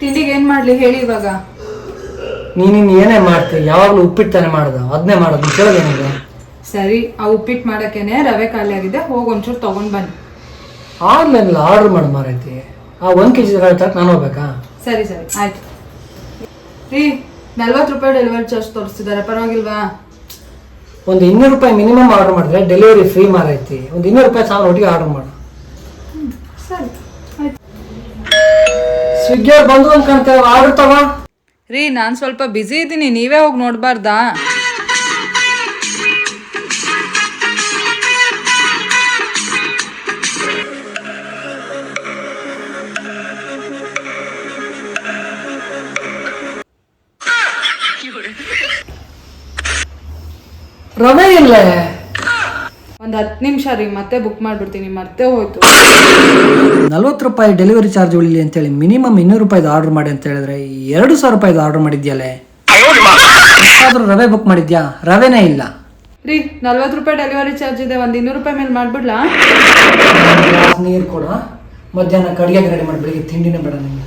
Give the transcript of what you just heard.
ತಿಂಡಿಗೆ ಏನ್ ಮಾಡ್ಲಿ ಹೇಳಿ ಇವಾಗ? ನೀನಿನ್ ಏನೇ ಮಾಡ್ತೀವಿ ಯಾವಾಗಲೂ ಉಪ್ಪಿಟ್ಟು ತಾನೇ ಮಾಡೋದು ಅದನ್ನೇ ಮಾಡೋದು ಕೇಳೋದೇನಿದೆ ಸರಿ ಆ ಉಪ್ಪಿಟ್ಟು ಮಾಡಕ್ಕೇನೆ ರವೆ ಖಾಲಿ ಆಗಿದೆ ಹೋಗಿ ಒಂಚೂರು ತಗೊಂಡ್ ಬನ್ನಿ. ಆನ್ಲೈನ್ ಆರ್ಡರ್ ಮಾಡಿ ಮಾರೈತಿ. ಆ ಒಂದು ಕೆ ಜಿ ತರಕ್ಕೆ ನಾನು ಹೋಗ್ಬೇಕಾ? ಸರಿ ಸರಿ ಆಯ್ತು. ರೀ ನಲ್ವತ್ತು ರೂಪಾಯಿ ಡೆಲಿವರಿ ಚಾರ್ಜ್ ತೋರಿಸ್ತಿದ್ದಾರೆ ಪರವಾಗಿಲ್ವಾ? ಒಂದು ಇನ್ನೂರು ರೂಪಾಯಿ ಮಿನಿಮಮ್ ಆರ್ಡರ್ ಮಾಡಿದ್ರೆ ಡೆಲಿವರಿ ಫ್ರೀ ಮಾರೈತಿ. ಒಂದು ಇನ್ನೂರು ರೂಪಾಯಿ ಸಾವಿರ ಒಟ್ಟಿಗೆ ಆರ್ಡರ್ ಮಾಡು. ಸರಿ ಆಯ್ತು. ಸ್ವಿಗ್ಗಿ ಅವ್ರು ಬಂದು ಅಂತ ಕಾಣ್ತೇವೆ ಆರ್ಡರ್ ತಗೋ. ರೀ ನಾನು ಸ್ವಲ್ಪ ಬ್ಯುಸಿ ಇದ್ದೀನಿ ನೀವೇ ಹೋಗಿ ನೋಡಬಾರ್ದಾ? ರವೆ ಇಲ್ಲ? ಒಂದು ಹತ್ತು ನಿಮಿಷ ರೀ ಮತ್ತೆ ಬುಕ್ ಮಾಡಿಬಿಡ್ತೀನಿ ಮತ್ತೆ ಹೋಯ್ತು. ನಲ್ವತ್ತು ರೂಪಾಯಿ ಡೆಲಿವರಿ ಚಾರ್ಜ್ ಉಳಿಲಿ ಅಂತೇಳಿ ಮಿನಿಮಮ್ ಇನ್ನೂರು ರೂಪಾಯಿದು ಆರ್ಡರ್ ಮಾಡಿ ಅಂತ ಹೇಳಿದ್ರೆ ಎರಡು ಸಾವಿರ ರೂಪಾಯಿದು ಆರ್ಡರ್ ಮಾಡಿದ್ಯಲ್ಲೇ? ಎಷ್ಟಾದ್ರೂ ರವೆ ಬುಕ್ ಮಾಡಿದ್ಯಾ? ರವೆನೇ ಇಲ್ಲ. ರೀ ನಲ್ವತ್ತು ರೂಪಾಯಿ ಡೆಲಿವರಿ ಚಾರ್ಜ್ ಇದೆ ಒಂದು ಇನ್ನೂರು ರೂಪಾಯಿ ಮೇಲೆ ಮಾಡ್ಬಿಡ್ಲಾ? ನೀರು ಕೊಡ ಮಧ್ಯಾಹ್ನ ಕಡಿಗೆ ರೆಡಿ ಮಾಡಿ ಬೆಳಿಗ್ಗೆ ತಿಂಡಿನೇ ಬೇಡ ನಿಮಗೆ.